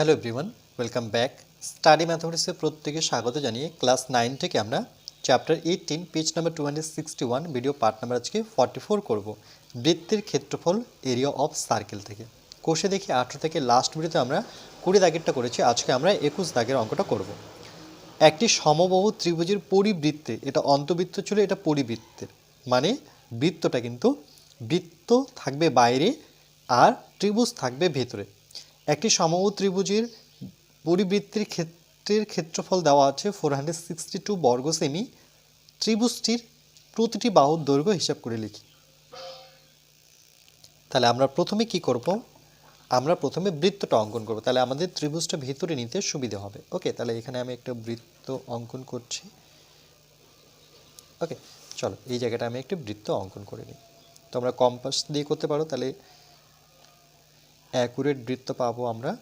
Hello everyone, welcome back. Study ম্যাথমেটিক্সে প্রত্যেকে স্বাগত জানিয়ে ক্লাস নাইন থেকে আমরা chapter eighteen, page number two video part number আজকে ফর্টি ফোর করব। বৃত্তের ক্ষেত্রফল এরিয়া অফ সার্কেল থেকে। কোষে দেখি আঠেরো থেকে লাস্ট ভিডিওতে আমরা কুড়ি দাগেরটা করেছি, আজকে আমরা একুশ দাগের অঙ্কটা করব। একটি সমবাহু ত্রিভুজের পরিবৃত্তে, এটা অন্তবৃত্ত ছিল, এটা পরিবৃত্তের মানে বৃত্তটা কিন্তু বৃত্ত থাকবে বাইরে আর ত্রিভুজ থাকবে ভেতরে। একটি সমবাহু ত্রিভুজের পরিবৃত্তির ক্ষেত্রের ক্ষেত্রফল দেওয়া আছে ফোর হান্ড্রেড সিক্সটি টু বর্গ সেমি ত্রিভুজটির প্রতিটি বাহুর দৈর্ঘ্য হিসাব করে লিখি। তাহলে আমরা প্রথমে কি করব? আমরা প্রথমে বৃত্তটা অঙ্কন করব। তাহলে আমাদের ত্রিভুজটা ভেতরে নিতে সুবিধা হবে। ওকে, তাহলে এখানে আমি একটা বৃত্ত অঙ্কন করছি। ওকে, চলো, এই জায়গাটা আমি একটি বৃত্ত অঙ্কন করে নিই। তোমরা কম্পাস দিয়ে করতে পারো, তাহলে অ্যাকুরেট বৃত্ত পাবো আমরা।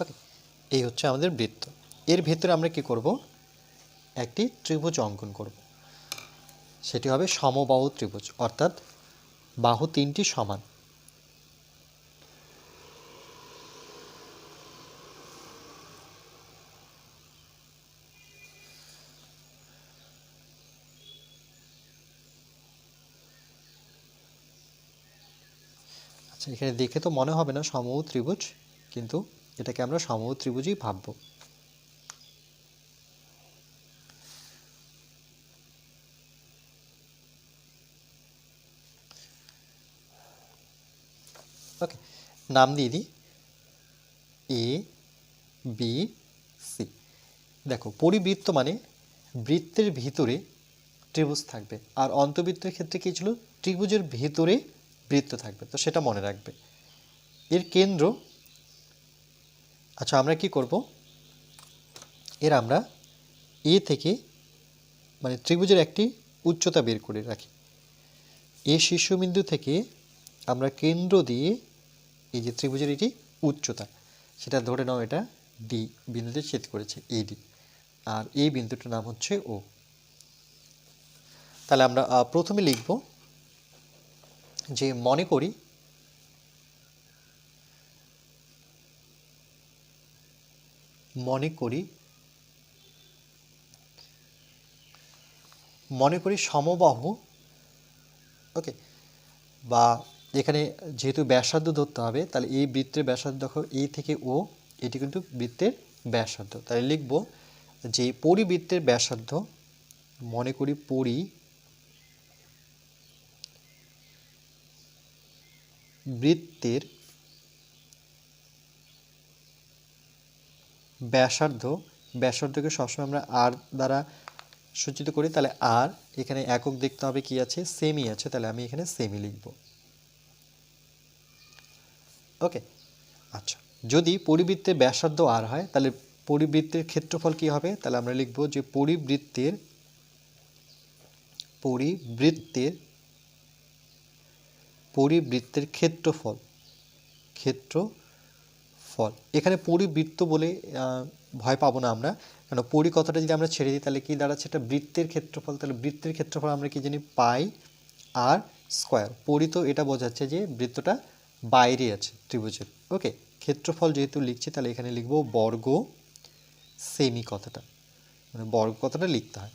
ওকে এই হচ্ছে আমাদের বৃত্ত। এর ভেতরে আমরা কি করব? একটি ত্রিভুজ অঙ্কন করব। সেটি হবে সমবাহু ত্রিভুজ, অর্থাৎ বাহু তিনটি সমান। এখানে দেখে তো মনে হবে না সমবাহু ত্রিভুজ, কিন্তু এটাকে আমরা সমবাহু ত্রিভুজই ভাববো। ওকে নাম দিয়ে দিই। এ বি সি দেখো, পরিবৃত্ত মানে বৃত্তের ভিতরে ত্রিভুজ থাকবে। আর অন্তবৃত্তের ক্ষেত্রে কী ছিল? ত্রিভুজের ভিতরে বৃত্ত থাকবে। তো সেটা মনে রাখবে। এর কেন্দ্র আচ্ছা আমরা কি করব? এর আমরা এ থেকে মানে ত্রিভুজের একটি উচ্চতা বের করে রাখি। এ শীর্ষবিন্দু থেকে আমরা কেন্দ্র দিয়ে এই যে ত্রিভুজের এটি উচ্চতা, সেটা ধরে নাও এটা ডি বিন্দুতে ছেদ করেছে এই ডি আর এই বিন্দুটার নাম হচ্ছে ও তাহলে আমরা প্রথমে লিখব যে মনে করি মনে করি মনে করি সমবাহু ওকে বা এখানে যেহেতু ব্যাসার্ধ ধরতে হবে, তাহলে এই বৃত্তের ব্যাসার্ধ দেখো এ থেকে ও এটি কিন্তু বৃত্তের ব্যাসার্ধ। তাহলে লিখব যে পরিবৃত্তের ব্যাসার্ধ, মনে করি পরি বৃত্তের ব্যাসার্ধ, ব্যাসার্ধকে সবসময় আমরা আর দ্বারা সূচিত করি, তাহলে আর এখানে একক দেখতে হবে কি আছে? সেমি আছে, তাহলে আমি এখানে সেমি লিখব। ওকে আচ্ছা। যদি পরিবৃত্তের ব্যাসার্ধ আর হয়, তাহলে পরিবৃত্তের ক্ষেত্রফল কি হবে? তাহলে আমরা লিখব যে পরিবৃত্তের পরিবৃত্তের পরিবৃত্তের ক্ষেত্রফল। ক্ষেত্রফল। এখানে পরিবৃত্ত বলে ভয় পাবো না আমরা। কেন পরি কথাটা যদি আমরা ছেড়ে দিই, তাহলে কী দাঁড়াচ্ছে? এটা বৃত্তের ক্ষেত্রফল। তাহলে বৃত্তের ক্ষেত্রফল আমরা কি জানি? Pi r square. পরি তো এটা বোঝাচ্ছে যে বৃত্তটা বাইরে আছে, ত্রিভুজের। ওকে, ক্ষেত্রফল যেহেতু লিখছি, তাহলে এখানে লিখব বর্গ সেমি কথাটা। মানে বর্গ কথাটা লিখতে হয়।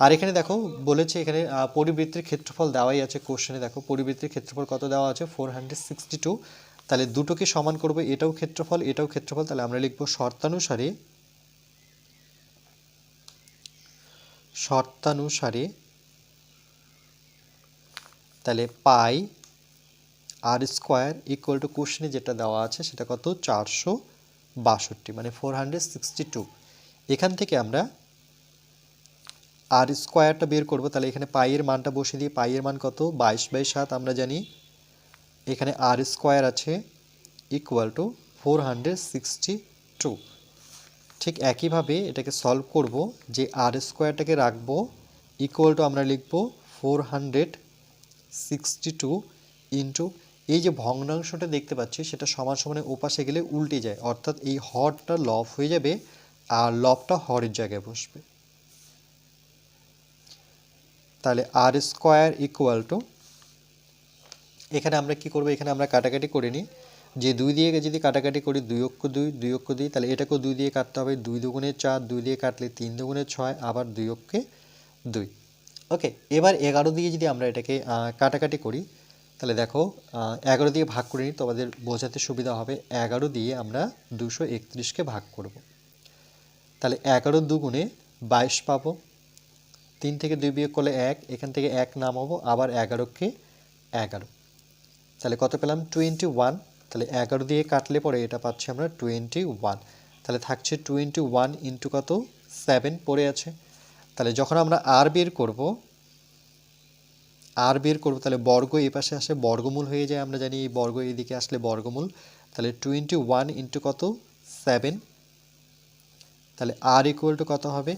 আর এখানে দেখো বলেছে এখানে পরিবৃত্তির ক্ষেত্রফল দেওয়াই আছে কোশ্চেনে দেখো, পরিবৃত্তির ক্ষেত্রফল কত দেওয়া আছে? ফোর তাহলে দুটোকে সমান করব, এটাও ক্ষেত্রফল এটাও ক্ষেত্রফল। তাহলে আমরা লিখব শর্তানুসারে শর্তানুসারে তাহলে pi r square equal to কোশ্চেনে যেটা দেওয়া আছে সেটা কত? চারশো বাষট্টি মানে ফোর এখান থেকে আমরা আর স্কোয়ারটা বের করব, তাহলে এখানে পাইয়ের মানটা বসিয়ে দিয়ে পাইয়ের মান কত? বাইশ বাই সাত, আমরা জানি এখানে আর স্কোয়ার আছে ইকুয়াল টু ফোর টু ঠিক একইভাবে এটাকে সলভ করব, যে আর স্কোয়ারটাকে রাখব ইকুয়াল টু আমরা লিখব four hundred sixty two into এই যে ভগ্নাংশটা দেখতে পাচ্ছি, সেটা সমান সমানে ওপাশে গেলে উল্টে যায়, অর্থাৎ এই হরটা লফ হয়ে যাবে আর লবটা হরের জায়গায় বসবে। তাহলে আর স্কোয়ার ইকুয়াল টু এখানে আমরা কি করব? এখানে আমরা কাটাকাটি করে নিই। যে দুই দিয়ে যদি কাটাকাটি করি, দুই অক্ষ দুই দুই অক্ষ দুই, তাহলে এটাকেও দুই দিয়ে কাটতে হবে। দুই দুগুণে চার, দুই দিয়ে কাটলে তিন দুগুণে ছয়, আবার দুই অক্ষে দুই। ওকে, এবার এগারো দিয়ে যদি আমরা এটাকে কাটাকাটি করি, তাহলে দেখো এগারো দিয়ে ভাগ করে নিই, তোমাদের বোঝাতে সুবিধা হবে। এগারো দিয়ে আমরা দুশো একত্রিশকে ভাগ করব। তাহলে এগারো দুগুণে বাইশ পাবো। তিন থেকে দুই বিয়োগ করলে এক, এখান থেকে এক নামাবো, আবার এগারোকে এগারো। তাহলে কত পেলাম? Twenty one. তাহলে এগারো দিয়ে কাটলে পরে এটা পাচ্ছি আমরা টোয়েন্টি ওয়ান। তাহলে থাকছে টোয়েন্টি ওয়ান ইন্টু কত? সেভেন পড়ে আছে। তাহলে যখন আমরা আর বের করব, আর বের করব, তাহলে বর্গ এই পাশে আসে, বর্গমূল হয়ে যায়, আমরা জানি এই বর্গ এইদিকে আসলে বর্গমূল। তাহলে টোয়েন্টি ওয়ান ইন্টু কত? সেভেন। তাহলে আর ইকুয়াল টু কত হবে?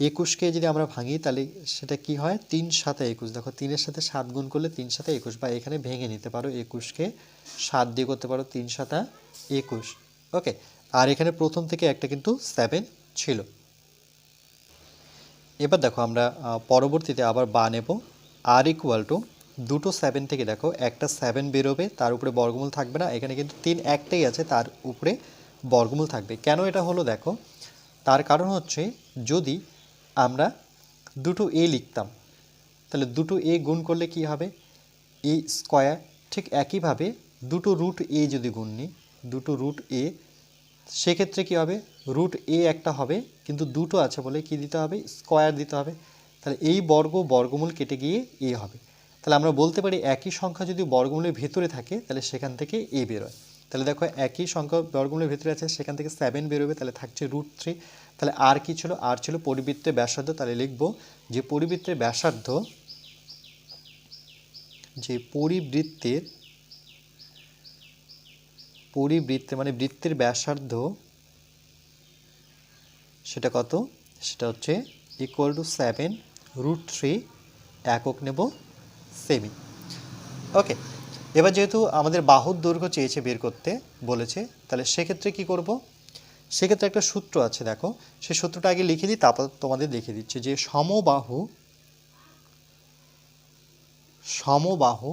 একুশকে যদি আমরা ভাঙি, তাহলে সেটা কি হয়? তিন সাথে একুশ। দেখো, তিনের সাথে সাত গুণ করলে তিন সাথে একুশ। বা এখানে ভেঙে নিতে পারো একুশকে। সাত দিয়ে করতে পারো তিন সাতা একুশ। ওকে, আর এখানে প্রথম থেকে একটা কিন্তু সেভেন ছিল। এবার দেখো আমরা পরবর্তীতে আবার বা নেব। আর ইকুয়াল টু দুটো সেভেন থেকে দেখো, একটা সেভেন বেরোবে, তার উপরে বর্গমূল থাকবে না। এখানে কিন্তু তিন একটাই আছে, তার উপরে বর্গমূল থাকবে। কেন এটা হলো দেখো? তার কারণ হচ্ছে যদি আমরা দুটো এ লিখতাম। তাহলে দুটো এ গুণ করলে কি হবে? এ স্কোয়ার ঠিক একইভাবে দুটো রুট এ যদি গুণ নিই, দুটো রুট এ সেক্ষেত্রে কি হবে? রুট এ একটা হবে, কিন্তু দুটো আছে বলে কি দিতে হবে? স্কোয়ার দিতে হবে। তাহলে এই বর্গ বর্গমূল কেটে গিয়ে এ হবে। তাহলে আমরা বলতে পারি একই সংখ্যা যদি বর্গমূলের ভেতরে থাকে, তাহলে সেখান থেকে এ বেরোয়। তাহলে দেখো একই সংখ্যা বর্গমূলের ভেতরে আছে, সেখান থেকে সেভেন বেরোবে, তাহলে থাকছে রুট থ্রি তাহলে আর কি ছিল? আর ছিল পরিবৃত্তের ব্যাসার্ধ। তাহলে লিখব যে পরিবৃত্তের ব্যাসার্ধ, যে পরিবৃত্তের পরিবৃত্তে মানে বৃত্তের ব্যাসার্ধ, সেটা কত? সেটা হচ্ছে equal to seven root three একক নেব সেমি ওকে এবার যেহেতু আমাদের বাহুর দৈর্ঘ্য চেয়েছে বের করতে, বলেছে, তাহলে সেক্ষেত্রে কি করব? সেক্ষেত্রে একটা সূত্র আছে, দেখো। সেই সূত্রটা আগে লিখে দিই, তারপর তোমাদের দেখিয়ে দিচ্ছে যে সমবাহু সমবাহু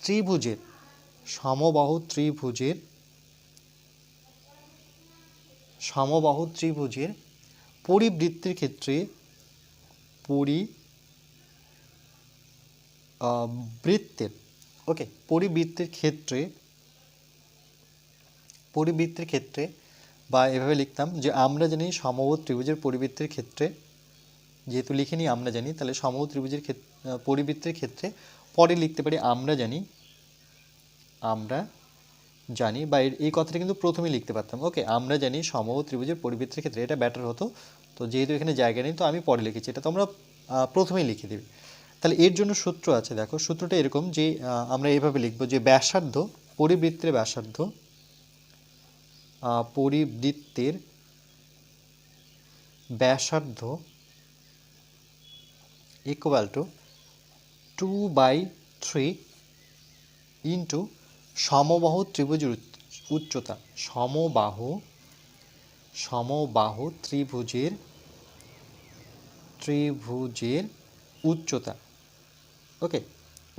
ত্রিভুজের সমবাহু ত্রিভুজের সমবাহু ত্রিভুজের পরিবৃত্তির ক্ষেত্রে পরি বৃত্তের ওকে পরিবৃত্তির ক্ষেত্রে পরিবৃত্তির ক্ষেত্রে বা এভাবে লিখতাম যে আমরা জানি সমবাহু ত্রিভুজের পরিবৃত্তির ক্ষেত্রে যেহেতু লিখিনি আমরা জানি তাহলে সমবাহু ত্রিভুজের ক্ষেত্রে পরিবৃত্তির ক্ষেত্রে পরে লিখতে পারি আমরা জানি আমরা জানি বা এই কথাটা কিন্তু প্রথমেই লিখতে পারতাম। ওকে আমরা জানি সমবাহু ত্রিভুজের পরিবৃত্তির ক্ষেত্রে এটা ব্যাটার হতো। তো যেহেতু এখানে জায়গা নেই তো আমি পরে লিখেছি। এটা তোমরা আহ, প্রথমেই লিখে দেবে। তাহলে এর জন্য সূত্র আছে দেখো। সূত্রটা এরকম যে আমরা এইভাবে লিখব যে ব্যাসার্ধ পরিবৃত্তের ব্যাসার্ধ পরিবৃত্তের ব্যাসার্ধ equal to two by three into সমবাহু ত্রিভুজের উচ্চ- উচ্চতা। সমবাহু সমবাহু ত্রিভুজের ত্রিভুজের উচ্চতা। ওকে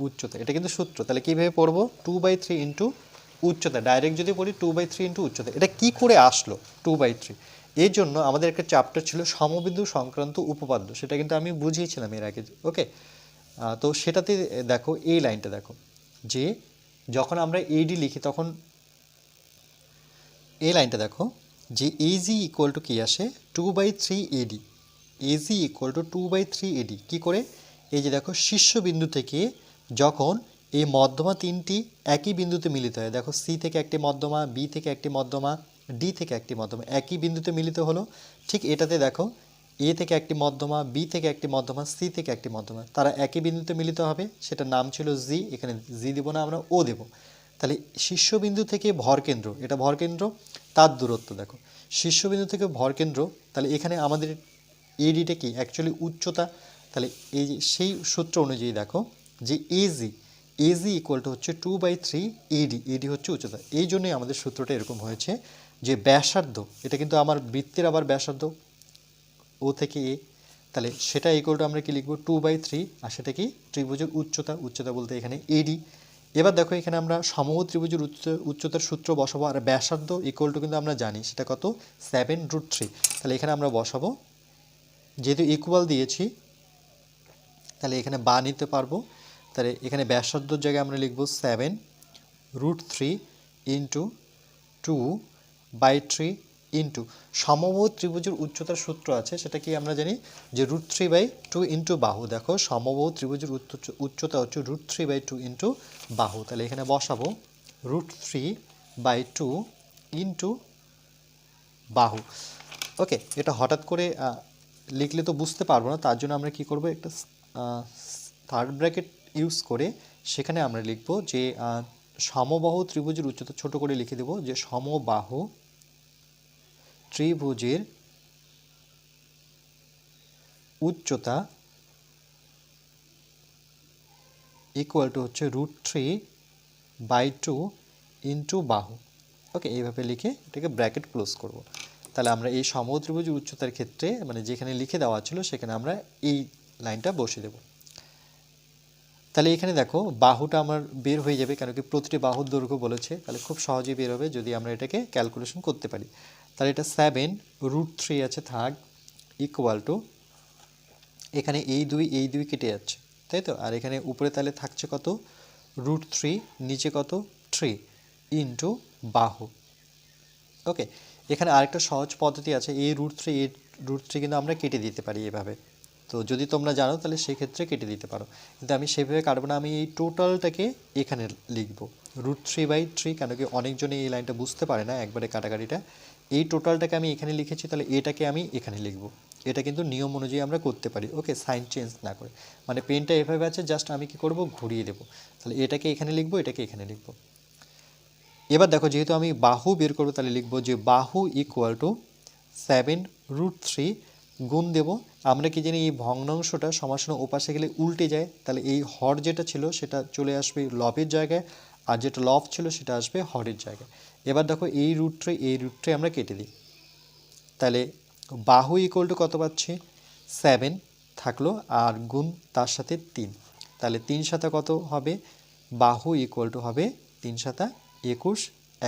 উচ্চতা। এটা কিন্তু সূত্র। তাহলে কীভাবে পড়ব? টু বাই থ্রি ইন্টু উচ্চতা ডাইরেক্ট যদি বলি টু বাই থ্রি ইন্টু উচ্চতা, এটা কি করে আসলো টু বাই থ্রি এর জন্য আমাদের একটা চ্যাপ্টার ছিল সমবিন্দু সংক্রান্ত উপপাদ্য, সেটা কিন্তু আমি বুঝিয়েছিলাম এর আগে ওকে তো সেটাতে দেখো, এই লাইনটা দেখো, যে যখন আমরা এডি লিখি তখন এই লাইনটা দেখো, যে এজি ইকুয়াল টু কী আসে? Two by three AD AG equal to two by three AD কী করে? এই যে দেখো, শীর্ষবিন্দু থেকে যখন এই মধ্যমা তিনটি একই বিন্দুতে মিলিত হয়। দেখো সি থেকে একটি মধ্যমা বি থেকে একটি মধ্যমা ডি থেকে একটি মধ্যমা, একই বিন্দুতে মিলিত হলো। ঠিক এটাতে দেখো এ থেকে একটি মধ্যমা বি থেকে একটি মধ্যমা সি থেকে একটি মধ্যমা, তারা একই বিন্দুতে মিলিত হবে। সেটা নাম ছিল জি এখানে জি দেবো না, আমরা ও দেবো। তাহলে শীর্ষবিন্দু থেকে ভরকেন্দ্র এটা ভরকেন্দ্র তার দূরত্ব দেখো। শীর্ষবিন্দু থেকে ভরকেন্দ্র তাহলে এখানে আমাদের এডিটা কি? অ্যাকচুয়ালি উচ্চতা। তাহলে এই সেই সূত্র অনুযায়ী দেখো যে এজি এজি ইকুয়াল টু হচ্ছে two by three AD AD হচ্ছে উচ্চতা। এই জন্যই আমাদের সূত্রটা এরকম হয়েছে যে ব্যাসার্ধ, এটা কিন্তু আমার বৃত্তের আবার ব্যাসার্ধ, ও থেকে এ তাহলে সেটা ইকুয়াল টু আমরা কি লিখব? টু বাই থ্রি আর সেটা কি? ত্রিভুজের উচ্চতা উচ্চতা বলতে এখানে এডি এবার দেখো এখানে আমরা সমবাহু ত্রিভুজের উচ্চ, উচ্চতার সূত্র বসাবো, আর ব্যাসার্ধ ইকুয়াল টু কিন্তু আমরা জানি, সেটা কত? সেভেন রুট থ্রি তাহলে এখানে আমরা বসাবো, যেহেতু ইকুয়াল দিয়েছি, তাহলে এখানে বা নিতে পারব। তাহলে এখানে ব্যাসার্ধর জায়গায় আমরা লিখব seven root three into two by three into সমবাহু ত্রিভুজের উচ্চতার সূত্র আছে, সেটা কি আমরা জানি? যে root three by two into বাহু। দেখো, সমবাহু ত্রিভুজের উচ্চ- উচ্চতা হচ্ছে root three by two into বাহু। তাহলে এখানে বসাবো root three by two into বাহু। ওকে, এটা হঠাৎ করে লিখলে তো বুঝতে পারব না, তার জন্য আমরা কি করব? একটা থার্ড ব্র্যাকেট ইউজ করে সেখানে আমরা লিখব যে সমবাহু ত্রিভুজের উচ্চতা ছোট করে লিখে দেব যে সমবাহু ত্রিভুজের উচ্চতা ইকুয়াল টু হচ্ছে root three by two into বাহু। ওকে এইভাবে লিখে এটাকে ব্র্যাকেট ক্লোজ করব। তাহলে আমরা এই সমত্রিভুজের উচ্চতার ক্ষেত্রে মানে যেখানে লিখে দেওয়া ছিল, সেখানে আমরা এই লাইনটা বসিয়ে দেব। তাহলে এখানে দেখো, বাহুটা আমার বের হয়ে যাবে কেন কি প্রতিটি বাহুর দৈর্ঘ্য বলেছে। তাহলে খুব সহজেই বের হবে যদি আমরা এটাকে ক্যালকুলেশন করতে পারি। তাহলে এটা সেভেন রুট থ্রি আছে থাক ইকুয়াল টু এখানে এই দুই এই দুই কেটে যাচ্ছে, তাই তো? আর এখানে উপরে তাহলে থাকছে কত? রুট থ্রি নিচে কত? থ্রি ইন্টু বাহু। ওকে এখানে আরেকটা সহজ পদ্ধতি আছে, এই রুট থ্রি এই রুট থ্রি কিন্তু আমরা কেটে দিতে পারি এভাবে। তো যদি তোমরা জানো, তাহলে সেক্ষেত্রে কেটে দিতে পারো। কিন্তু আমি সেভাবে কাটবো না, আমি এই টোটালটাকে এখানে লিখব। রুট থ্রি বাই থ্রি, কেন কি অনেকজনে এই লাইনটা বুঝতে পারে না একবারে কাটাকাটিটা। এই টোটালটাকে আমি এখানে লিখেছি, তাহলে এটাকে আমি এখানে লিখব। এটা কিন্তু নিয়ম অনুযায়ী আমরা করতে পারি। ওকে, সাইন চেঞ্জ না করে। মানে পেনটা এভাবে আছে, জাস্ট আমি কি করব, ঘুরিয়ে দেবো। তাহলে এটাকে এখানে লিখব, এটাকে এখানে লিখব। এবার দেখো, যেহেতু আমি বাহু বের করব, তাহলে লিখব যে বাহু equal to seven root three গুণ দেব আমরা কি জানি এই ভগ্নাংশটা সমাসন ওপাশে গেলে উল্টে যায়? তাহলে এই হর যেটা ছিল সেটা চলে আসবে লবের জায়গায়, আর যেটা লব ছিল সেটা আসবে হরের জায়গায়। এবার দেখো এই রুট থ্রি এই রুট থ্রি আমরা কেটে দিই। তাহলে বাহু ইকুয়াল টু কত পাচ্ছি? সেভেন থাকল, আর গুণ তার সাথে তিন। তাহলে তিন সাথে কত হবে? বাহু ইকুয়াল টু হবে তিন সাথে একুশ,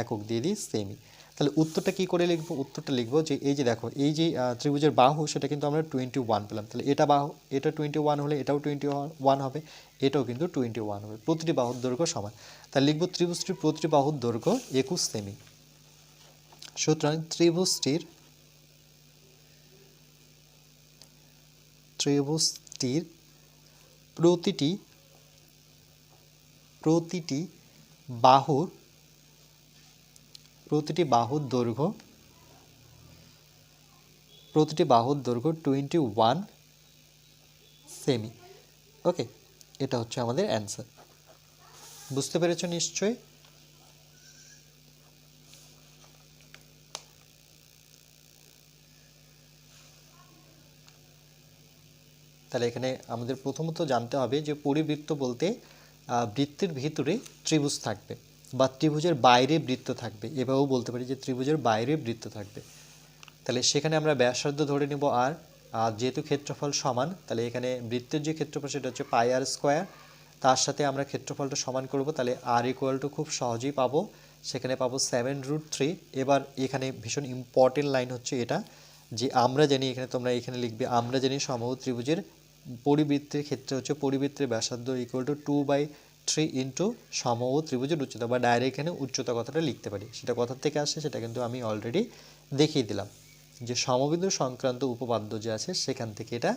একক দিয়ে দিই সেমি তাহলে উত্তরটা কি করে লিখব? উত্তরটা লিখব যে, এই যে দেখো, এই যে ত্রিভুজের বাহু, সেটা কিন্তু আমরা টোয়েন্টি ওয়ান পেলাম। তাহলে এটা বাহু, এটা টোয়েন্টি ওয়ান হলে এটাও টোয়েন্টি ওয়ান হবে, এটাও কিন্তু টোয়েন্টি ওয়ান হবে। প্রতিটি বাহুর দৈর্ঘ্য সমান। তাহলে লিখব ত্রিভুজটির প্রতিটি বাহুর দৈর্ঘ্য একুশ সেমি। সুতরাং ত্রিভুজটির ত্রিভুজটির প্রতিটি প্রতিটি বাহুর প্রতিটি বাহুর দৈর্ঘ্য, প্রতিটি বাহুর দৈর্ঘ্য টোয়েন্টি ওয়ান সেমি ওকে এটা হচ্ছে আমাদের অ্যান্সার বুঝতে পেরেছ নিশ্চয়ই? তাহলে এখানে আমাদের প্রথমত জানতে হবে যে পরিবৃত্ত বলতে বৃত্তের ভিতরে ত্রিভুজ থাকবে। বা ত্রিভুজের বাইরে বৃত্ত থাকবে। এভাবেও বলতে পারি যে ত্রিভুজের বাইরে বৃত্ত থাকবে। তাহলে সেখানে আমরা ব্যাসার্ধ ধরে নিব আর আর যেহেতু ক্ষেত্রফল সমান, তাহলে এখানে বৃত্তের যে ক্ষেত্রফল সেটা হচ্ছে পাই আর স্কোয়ার তার সাথে আমরা ক্ষেত্রফলটা সমান করব, তাহলে আর ইকুয়াল টু খুব সহজেই পাবো। সেখানে পাবো সেভেন রুট থ্রি এবার এখানে ভীষণ ইম্পর্টেন্ট লাইন হচ্ছে এটা, যে আমরা জানি এখানে তোমরা এখানে লিখবে, আমরা জানি সমবাহু ত্রিভুজের পরিবৃত্তের ক্ষেত্রে হচ্ছে পরিবৃত্তের ব্যাসার্ধ equal to two by three into সমবাহু ত্রিভুজের উচ্চতা বা ডাইরেক্ট এখানে উচ্চতা কথাটা লিখতে পারি। সেটা কোথার থেকে আসে সেটা কিন্তু আমি অলরেডি দেখিয়ে দিলাম। যে সমবিন্দু সংক্রান্ত উপপাদ্য যে আছে সেখান থেকে এটা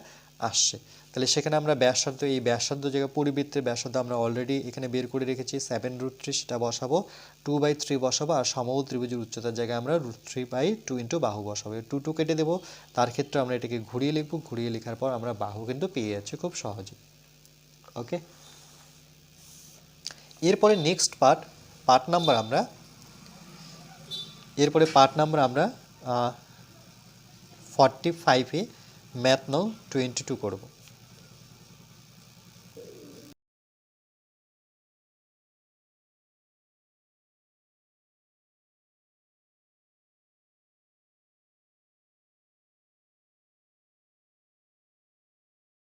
আসছে। তাহলে সেখানে আমরা ব্যাসার্ধ, এই ব্যাসার্ধ জায়গা পরিবৃত্তের ব্যাসার্ধ আমরা অলরেডি এখানে বের করে রেখেছি সেভেন রুট থ্রি সেটা বসাবো টু বাই থ্রি বসাবো, আর সমবাহু ত্রিভুজের উচ্চতার জায়গায় আমরা root three by two into বাহু বসাবো। টু টু কেটে দেবো। তার ক্ষেত্রে আমরা এটাকে ঘুরিয়ে লিখব। ঘুরিয়ে লেখার পর আমরা বাহু কিন্তু পেয়ে যাচ্ছি খুব সহজে ওকে এরপরে নেক্সট পার্ট পার্ট নাম্বার আমরা, এরপরে পার্ট নাম্বার আমরা ফর্টি ফাইভে ম্যাথ নাও টোয়েন্টি টু করব।